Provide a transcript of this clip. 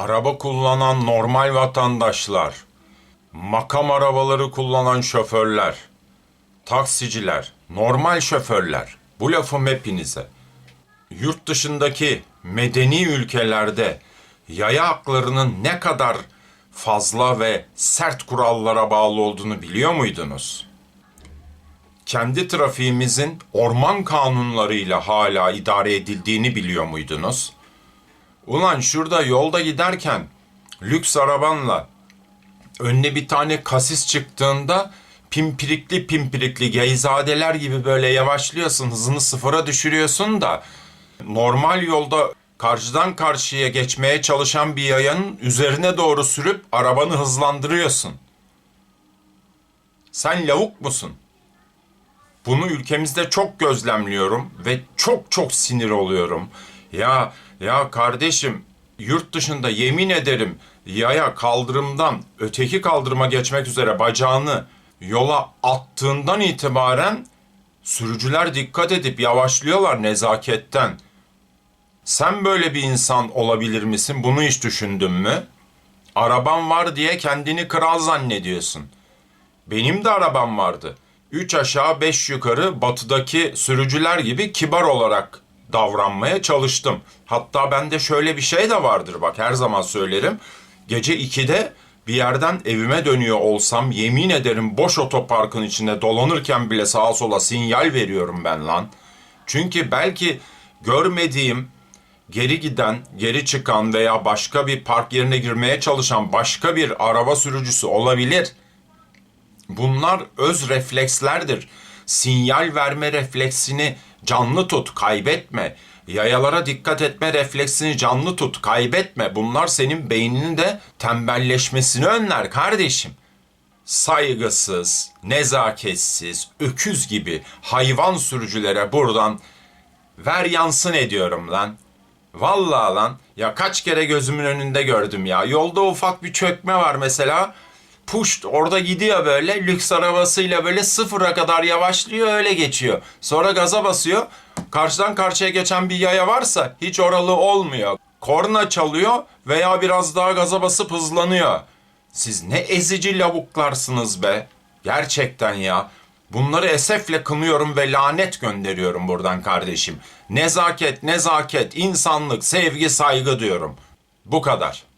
araba kullanan normal vatandaşlar, makam arabaları kullanan şoförler, taksiciler, normal şoförler, bu lafım hepinize. Yurt dışındaki medeni ülkelerde yaya haklarının ne kadar fazla ve sert kurallara bağlı olduğunu biliyor muydunuz? Kendi trafiğimizin orman kanunlarıyla hala idare edildiğini biliyor muydunuz? Ulan şurada yolda giderken lüks arabanla önüne bir tane kasis çıktığında pimpirikli pimpirikli geyzadeler gibi böyle yavaşlıyorsun, hızını sıfıra düşürüyorsun da normal yolda karşıdan karşıya geçmeye çalışan bir yayanın üzerine doğru sürüp arabanı hızlandırıyorsun. Sen lavuk musun? Bunu ülkemizde çok gözlemliyorum ve çok çok sinir oluyorum. Ya ya kardeşim yurt dışında yemin ederim yaya kaldırımdan öteki kaldırıma geçmek üzere bacağını yola attığından itibaren sürücüler dikkat edip yavaşlıyorlar nezaketten. Sen böyle bir insan olabilir misin? Bunu hiç düşündün mü? Araban var diye kendini kral zannediyorsun. Benim de arabam vardı. Üç aşağı beş yukarı batıdaki sürücüler gibi kibar olarak davranmaya çalıştım. Hatta bende şöyle bir şey de vardır bak her zaman söylerim. Gece 2'de bir yerden evime dönüyor olsam yemin ederim boş otoparkın içinde dolanırken bile sağa sola sinyal veriyorum ben lan. Çünkü belki görmediğim geri giden, geri çıkan veya başka bir park yerine girmeye çalışan başka bir araba sürücüsü olabilir. Bunlar öz reflekslerdir. Sinyal verme refleksini canlı tut, kaybetme. Yayalara dikkat etme refleksini canlı tut, kaybetme. Bunlar senin beyninin de tembelleşmesini önler kardeşim. Saygısız, nezaketsiz, öküz gibi hayvan sürücülere buradan ver yansın ediyorum lan. Vallahi lan ya kaç kere gözümün önünde gördüm ya. Yolda ufak bir çökme var mesela. Puşt orada gidiyor böyle lüks arabasıyla böyle sıfıra kadar yavaşlıyor öyle geçiyor. Sonra gaza basıyor. Karşıdan karşıya geçen bir yaya varsa hiç oralı olmuyor. Korna çalıyor veya biraz daha gaza basıp hızlanıyor. Siz ne ezici lavuklarsınız be. Gerçekten ya. Bunları esefle kınıyorum ve lanet gönderiyorum buradan kardeşim. Nezaket, nezaket, insanlık, sevgi, saygı diyorum. Bu kadar.